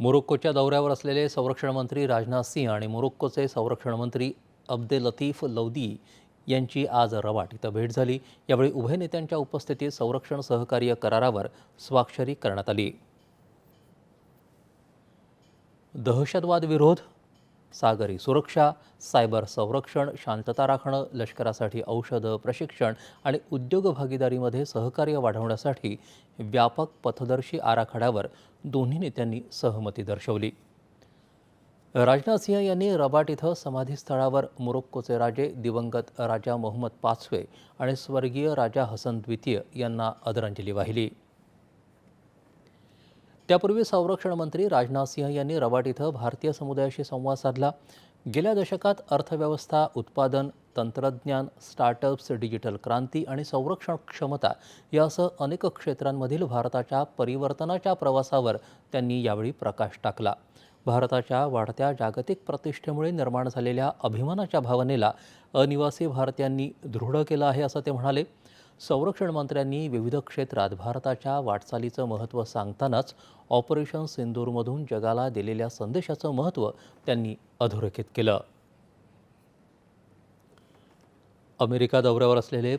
मोरोक्कोच्या दौऱ्यावर असलेले संरक्षण मंत्री राजनाथ सिंह आणि मोरोक्कोचे संरक्षण मंत्री अब्दे लतीफ लौदी यांची आज रवाट इथं भेट झाली. यावेळी उभय नेत्यांच्या उपस्थितीत संरक्षण सहकार्य करारावर स्वाक्षरी करण्यात आली. दहशतवाद विरोध सागरी सुरक्षा सायबर संरक्षण शांतता राखणं लष्करासाठी औषधं प्रशिक्षण आणि उद्योग भागीदारीमध्ये सहकार्य वाढवण्यासाठी व्यापक पथदर्शी आराखड्यावर दोन्ही नेत्यांनी सहमती दर्शवली. राजनाथ सिंह यांनी रबाट इथं समाधीस्थळावर मोरोक्कोचे राजे दिवंगत राजा मोहम्मद पाचवे आणि स्वर्गीय राजा हसन द्वितीय यांना आदरांजली वाहिली. त्यापूर्वी संरक्षण मंत्री राजनाथ सिंह यांनी रबाट इथं भारतीय समुदायाशी संवाद साधला. गेल्या दशकात अर्थव्यवस्था उत्पादन तंत्रज्ञान स्टार्टअप्स डिजिटल क्रांती आणि संरक्षण क्षमता यासह अनेक क्षेत्रांमधील भारताच्या परिवर्तनाच्या प्रवासावर त्यांनी यावेळी प्रकाश टाकला. भारताच्या वाढत्या जागतिक प्रतिष्ठेमुळे निर्माण झालेल्या अभिमानाच्या भावनेला अनिवासी भारतीयांनी दृढ केलं आहे असं ते म्हणाले. संरक्षण मंत्र्यांनी विविध क्षेत्रात भारताच्या वाटचालीचं महत्त्व सांगतानाच ऑपरेशन सिंदूरमधून जगाला दिलेल्या संदेशाचं महत्त्व त्यांनी अधोरेखित केलं. अमेरिका दौऱ्यावर असलेले